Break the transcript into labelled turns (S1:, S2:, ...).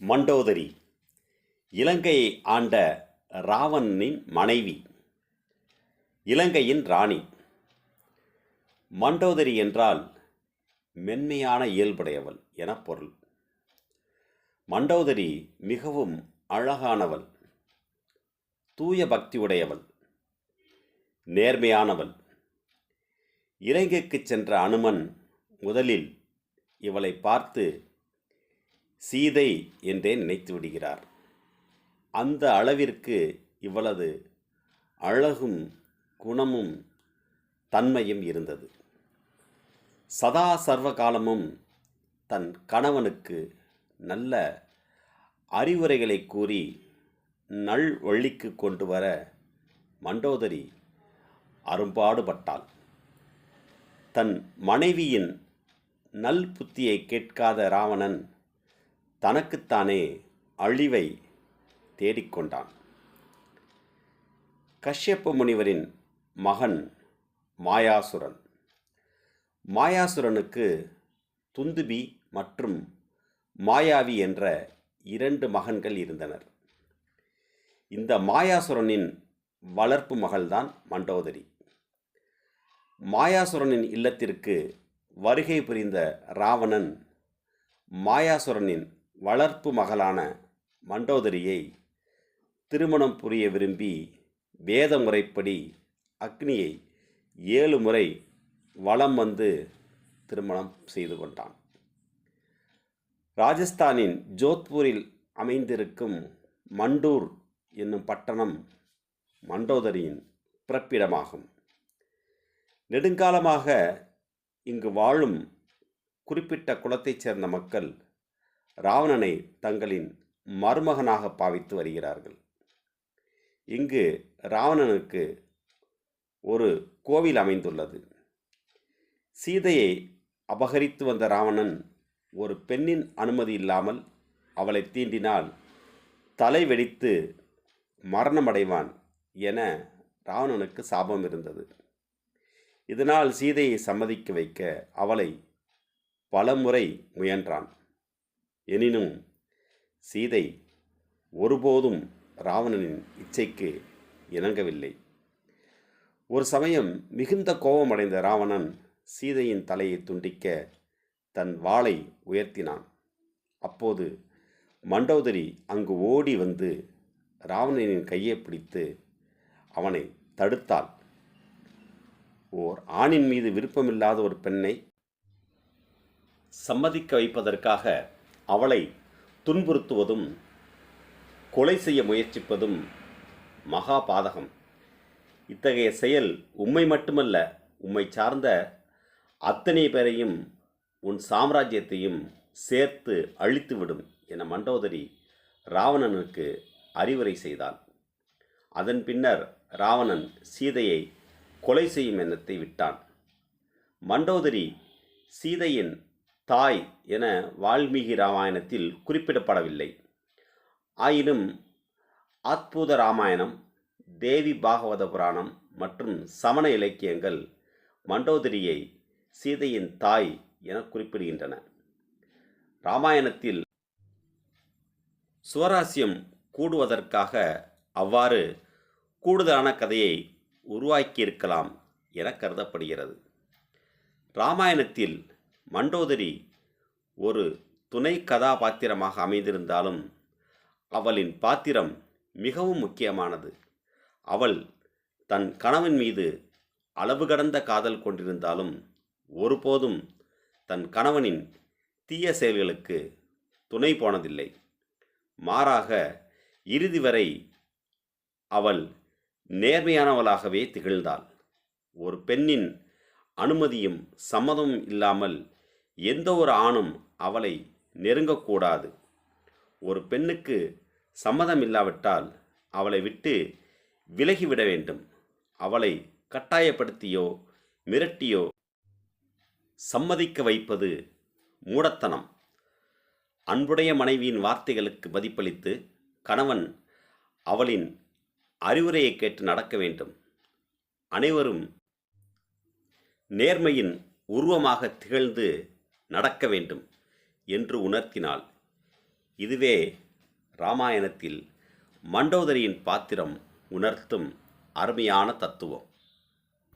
S1: மண்டோதரி இலங்கையை ஆண்ட ராவணனின் மனைவி இலங்கையின் ராணி. மண்டோதரி என்றால் மென்மையான இயல்புடையவள் என பொருள். மண்டோதரி மிகவும் அழகானவள் தூய பக்தி உடையவள் நேர்மையானவள். இலங்கைக்கு சென்ற அனுமன் முதலில் இவளை பார்த்து சீதை என்றே நினைத்து விடுகிறார். அந்த அளவிற்கு இவளது அழகும் குணமும் தன்மையும் இருந்தது. சதா சர்வ காலமும் தன் கணவனுக்கு நல்ல அறிவுரைகளை கூறி நல் வழிக்கு கொண்டு வர மண்டோதரி அரும்பாடுபட்டாள். தன் மனைவியின் நல் புத்தியை கேட்காத ராவணன் தனக்குத்தானே அழிவை தேடிக்கொண்டான். கஷ்யப்ப முனிவரின் மகன் மாயாசுரன். மாயாசுரனுக்கு துந்துபி மற்றும் மாயாவி என்ற இரண்டு மகன்கள் இருந்தனர். இந்த மாயாசுரனின் வளர்ப்பு மகள்தான் மண்டோதரி. மாயாசுரனின் இல்லத்திற்கு வருகை புரிந்த ராவணன் மாயாசுரனின் வளர்ப்பு மகளான மண்டோதரியை திருமணம் புரிய விரும்பி வேத முறைப்படி அக்னியை ஏழு முறை வலம் வந்து திருமணம் செய்து கொண்டான். ராஜஸ்தானின் ஜோத்பூரில் அமைந்திருக்கும் மண்டூர் என்னும் பட்டணம் மண்டோதரியின் பிறப்பிடமாகும். நெடுங்காலமாக இங்கு வாழும் குறிப்பிட்ட குலத்தைச் சேர்ந்த மக்கள் ராவணனை தங்களின் மருமகனாக பாவித்து வருகிறார்கள். இங்கு ராவணனுக்கு ஒரு கோவில் அமைந்துள்ளது. சீதையை அபகரித்து வந்த ராவணன் ஒரு பெண்ணின் அனுமதி இல்லாமல் அவளை தீண்டினால் தலை வெடித்து மரணமடைவான் என ராவணனுக்கு சாபம் இருந்தது. இதனால் சீதையை சம்மதிக்க வைக்க அவளை பலமுறை முயன்றான். எனினும் சீதை ஒருபோதும் ராவணனின் இச்சைக்கு இணங்கவில்லை. ஒரு சமயம் மிகுந்த கோபமடைந்த ராவணன் சீதையின் தலையை துண்டிக்க தன் வாளை உயர்த்தினான். அப்போது மண்டோதரி அங்கு ஓடி வந்து ராவணனின் கையை பிடித்து அவனை தடுத்தாள். ஓர் ஆணின் மீது விருப்பமில்லாத ஒரு பெண்ணை சம்மதிக்க வைப்பதற்காக அவளை துன்புறுத்துவதும் கொலை செய்ய முயற்சிப்பதும் மகா பாதகம். இத்தகைய செயல் உம்மை மட்டுமல்ல உம்மை சார்ந்த அத்தனை பேரையும் உன் சாம்ராஜ்யத்தையும் சேர்த்து அழித்துவிடும் என மண்டோதரி ராவணனுக்கு அறிவுரை செய்தாள். அதன் பின்னர் ராவணன் சீதையை கொலை செய்யும் எண்ணத்தை விட்டான். மண்டோதரி சீதையின் தாய் என வால்மீகி ராமாயணத்தில் குறிப்பிடப்படவில்லை. ஆயினும் அற்புத ராமாயணம் தேவி பாகவத புராணம் மற்றும் சமண இலக்கியங்கள் மண்டோதரியை சீதையின் தாய் என குறிப்பிடுகின்றன. ராமாயணத்தில் சுவராசியம் கூடுவதற்காக அவ்வாறு கூடுதலான கதையை உருவாக்கியிருக்கலாம் என கருதப்படுகிறது. ராமாயணத்தில் மண்டோதரி ஒரு துணை கதாபாத்திரமாக அமைந்திருந்தாலும் அவளின் பாத்திரம் மிகவும் முக்கியமானது. அவள் தன் கணவன் மீது அளவு கடந்த காதல் கொண்டிருந்தாலும் ஒருபோதும் தன் கணவனின் தீய செயல்களுக்கு துணை போனதில்லை. மாறாக இறுதி வரை அவள் நேர்மையானவளாகவே திகழ்ந்தாள். ஒரு பெண்ணின் அனுமதியும் சம்மதமும் இல்லாமல் எந்த ஒரு ஆணும் அவளை நெருங்கக்கூடாது. ஒரு பெண்ணுக்கு சம்மதம் இல்லாவிட்டால் அவளை விட்டு விலகிவிட வேண்டும். அவளை கட்டாயப்படுத்தியோ மிரட்டியோ சம்மதிக்க வைப்பது மூடத்தனம். அன்புடைய மனைவியின் வார்த்தைகளுக்கு மதிப்பளித்து கணவன் அவளின் அறிவுரையை கேட்டு நடக்க வேண்டும். அனைவரும் நேர்மையின் உருவமாக திகழ்ந்து நடக்க வேண்டும் என்று உணர்த்தினாள் இதுவே ராமாயணத்தில் மண்டோதரியின் பாத்திரம் உணர்த்தும் அருமையான தத்துவம்.